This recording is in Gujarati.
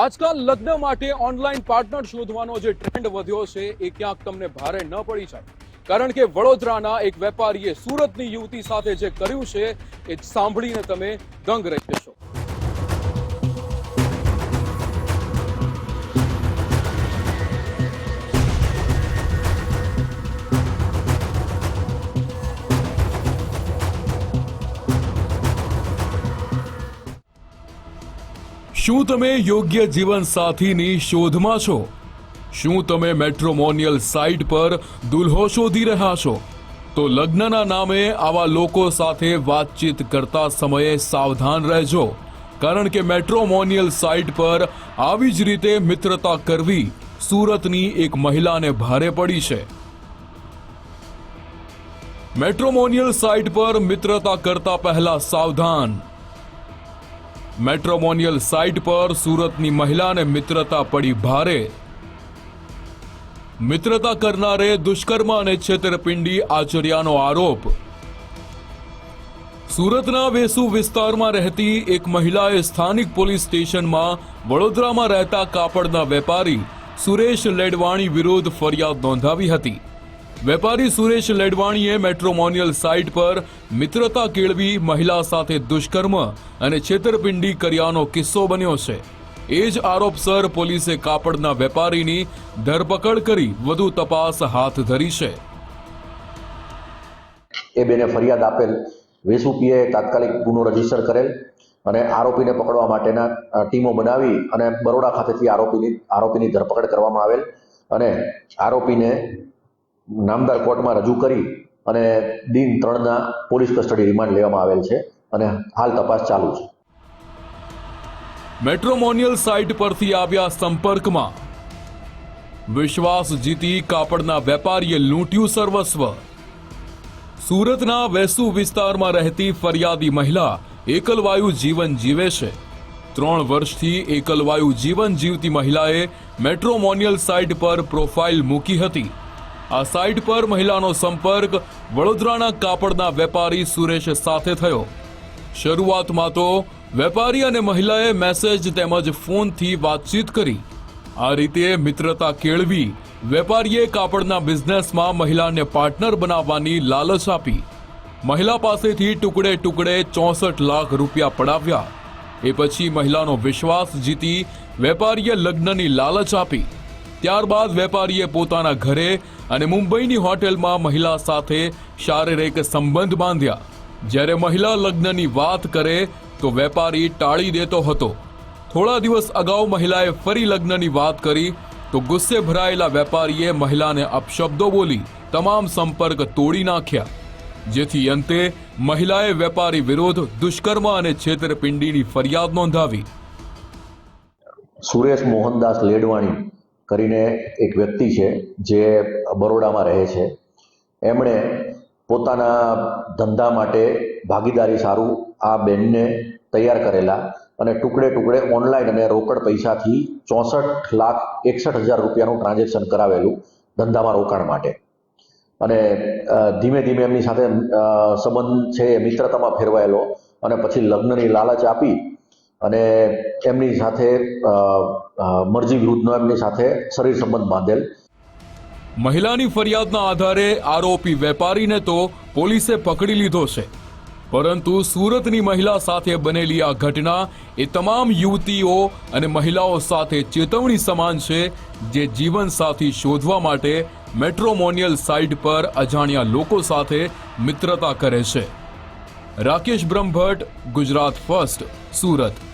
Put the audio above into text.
આજકાલ લગ્ન માટે ઓનલાઈન પાર્ટનર શોધવાનો જે ટ્રેન્ડ વધ્યો છે, એ ક્યાંક તમને ભારે ન પડી જાય. કારણ કે વડોદરાના એક વેપારીએ સુરતની યુવતી સાથે જે કર્યું છે, એ સાંભળીને તમે દંગ રહી જશો. શું તમે યોગ્ય જીવન સાથીની શોધમાં છો? શું તમે મેટ્રોમોનિયલ સાઇટ પર દુલ્હો શોધી રહ્યા છો? તો લગ્નના નામે આવા લોકો સાથે વાતચીત કરતા સમયે સાવધાન રહેજો. કારણ કે મેટ્રોમોનિયલ સાઇટ પર આવી જ રીતે મિત્રતા કરવી સુરતની એક મહિલાને ભારે પડી છે. મેટ્રોમોનિયલ સાઇટ પર મિત્રતા કરતા પહેલા સાવધાન મેટ્રોમોનિયલ સાઇટ પર સુરતની મહિલાને મિત્રતા પડી ભારે. મિત્રતા કરનારે દુષ્કર્મ અને છેતરપિંડી આચર્યાનો આરોપ. સુરતના વેસુ વિસ્તારમાં રહેતી એક મહિલાએ સ્થાનિક પોલીસ સ્ટેશનમાં વડોદરામાં રહેતા કાપડના વેપારી સુરેશ લેડવાણી વિરુદ્ધ ફરિયાદ નોંધાવી હતી. વેપારી સુરેશ લેડવાણીએ મેટ્રોમોનિયલ સાઇટ પર મિત્રતા કેળવી મહિલા સાથે દુષ્કર્મ અને છેતરપિંડી કર્યાનો કિસ્સો બન્યો છે. એ જ આરોપસર પોલીસે કાપડના વેપારીની ધરપકડ કરી વધુ તપાસ હાથ ધરી છે. એ બેને ફરિયાદ આપેલ વેસુપીએ તાત્કાલિક ગુનો રજિસ્ટર કરેલ અને આરોપીને પકડવા માટેના ટીમો બનાવી અને બરોડા ખાતેથી આરોપીની આરોપીની ધરપકડ કરવામાં આવેલ અને આરોપીને નામદાર કોર્ટમાં રજૂ કરી અને દિન ત્રણના પોલીસ કસ્ટડી રિમાન્ડ લેવામાં આવેલ છે અને હાલ તપાસ ચાલુ છે. મેટ્રોમોનિયલ સાઇટ પરથી આવ્યા સંપર્કમાં વિશ્વાસ જીતી કાપડના વેપારીએ લૂંટ્યું સર્વસ્વ. સુરતના વેસુ વિસ્તારમાં રહેતી ફરિયાદી મહિલા એકલવાયુ જીવન જીવે છે. ત્રણ વર્ષથી એકલવાયુ જીવન જીવતી મહિલાએ મેટ્રોમોનિયલ સાઇટ પર પ્રોફાઇલ મૂકી હતી. આ સાઇટ પર મહિલાનો સંપર્ક વડોદરાના કાપડના વેપારી સુરેશ સાથે થયો. શરૂઆતમાં તો વેપારી અને મહિલાએ મેસેજ તેમજ ફોનથી વાતચીત કરી. આ રીતે મિત્રતા કેળવી વેપારીએ કાપડના બિઝનેસમાં મહિલાને પાર્ટનર બનાવવાની લાલચ આપી. મહિલા પાસેથી ટુકડે ટુકડે ચોસઠ લાખ રૂપિયા પડાવ્યા. એ પછી મહિલાનો વિશ્વાસ જીતી વેપારીએ લગ્નની લાલચ આપી. ત્યારબાદ વેપારીએ પોતાના ઘરે અને મુંબઈની હોટેલમાં મહિલા સાથે શારીરિક સંબંધ બાંધ્યા. જ્યારે મહિલા લગ્નની વાત કરે તો વેપારી ટાળી દેતો હતો. થોડા દિવસ અગાઉ મહિલાએ ફરી લગ્નની વાત કરી તો ગુસ્સે ભરાયેલા વેપારીએ મહિલાને અપશબ્દો બોલી તમામ સંપર્ક તોડી નાખ્યા. જેથી અંતે મહિલાએ વેપારી વિરોધ દુષ્કર્મ અને છેતરપિંડીની ફરિયાદ નોંધાવી. સુરેશ મોહનદાસ લેડવાણી કરીને એક વ્યક્તિ છે જે બરોડામાં રહે છે. એમણે પોતાના ધંધા માટે ભાગીદારી સારું આ બેનને તૈયાર કરેલા અને ટુકડે ટુકડે ઓનલાઈન અને રોકડ પૈસાથી ચોસઠ લાખ એકસઠ હજાર રૂપિયાનું ટ્રાન્ઝેક્શન કરાવેલું ધંધામાં રોકાણ માટે. અને ધીમે ધીમે એમની સાથે સંબંધ છે મિત્રતામાં ફેરવાયેલો અને પછી લગ્નની લાલચ આપી અને એમની સાથે મરજી વિરુદ્ધનો એમની સાથે શરીર સંબંધ બાંધેલ. મહિલાની ફરિયાદના આધારે આરોપી વેપારીને તો પોલીસે પકડી લીધો છે. પરંતુ સુરતની મહિલા સાથે બનેલી આ ઘટના એ તમામ યુવતીઓ અને મહિલાઓ સાથે ચેતવણી સમાન છે જે જીવનસાથી શોધવા માટે મેટ્રોમોનિયલ સાઇટ પર અજાણ્યા લોકો સાથે મિત્રતા કરે છે. રાકેશ બ્રહ્મભટ્ટ, ગુજરાત ફર્સ્ટ, સુરત.